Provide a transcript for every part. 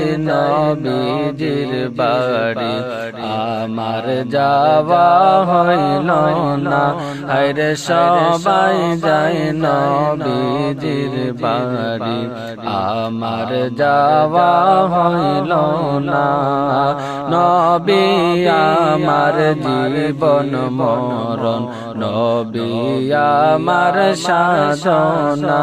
নবীজির বাড়ি। আমার যাওয়া হইল না। আরে সবাই যাই নবীজির বাড়ি। আমার যাওয়া হইল না। নবী আমার জীবন মরণ। নবী আমার সাধনা।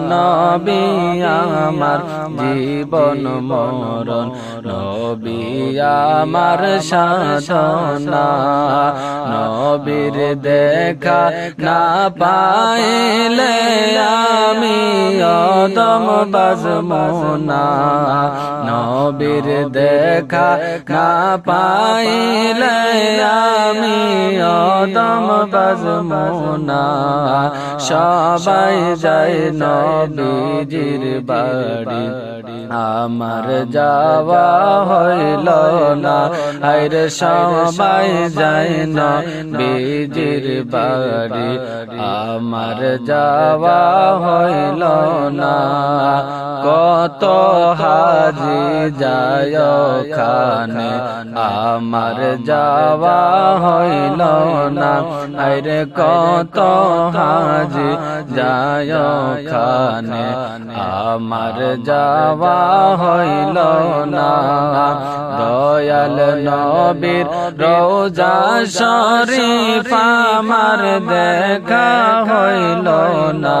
নবী আমার জীবন মরণ নবী আমার সাধনা নবীর দেখা না পাইলে অদম বাজমনা, নবীর দেখা না পাইলে আমি অদম বাজমনা। সবাই যায় নবীজির বাড়ি, আমার যাওয়া হইল না। আরে সবাই যায় না বীজির বাড়ি, আমার যাওয়া হইল না। কত হাজি যায় খানে আমার যাওয়া হইল না। আরে কত হাজি যায় খানে আমার যাওয়া হইল না। দয়াল নবীর রোজা শরীফ আমার দেখা হইল না।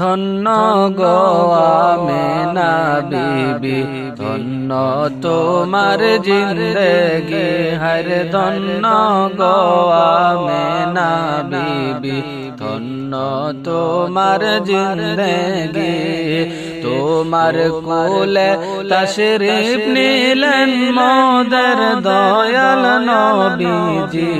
ধন্য গো আমেনা বিবি, ধন্য তোমার জিন্দগি হর ধন্য গো আমেনা বিবি, ধন্য তোমার জিন্দগি। তোমার কোলে তশরিফ নিলেন মোদের দয়াল নবীজি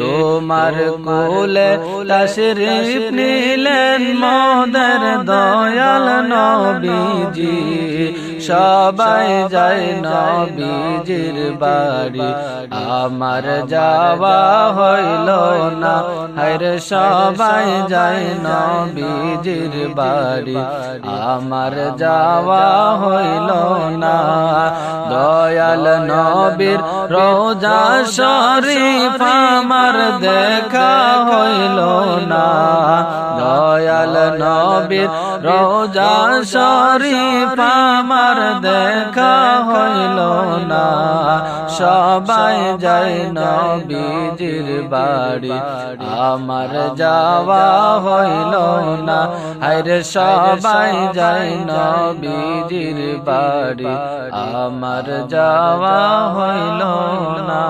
তোমার কোলে তশরিফ নিলেন মোদের দয়াল নবীজি। সবাই যায় নবীজির বাড়ি। আমার যাওয়া হইল না। হরে সবাই যায় নবীজির বাড়ি। আমার যাওয়া হইল না। দয়াল নবীর রোজা শরীফ আমার দেখা হইল না। দয়াল নবীর রোজা শরীফ আমার দেখা হইল না। সবাই যায় নবীজির বাড়ি, আমার যাওয়া হইল না। আরে সবাই যায় নবীজির বাড়ি, আমার যাওয়া হইল না।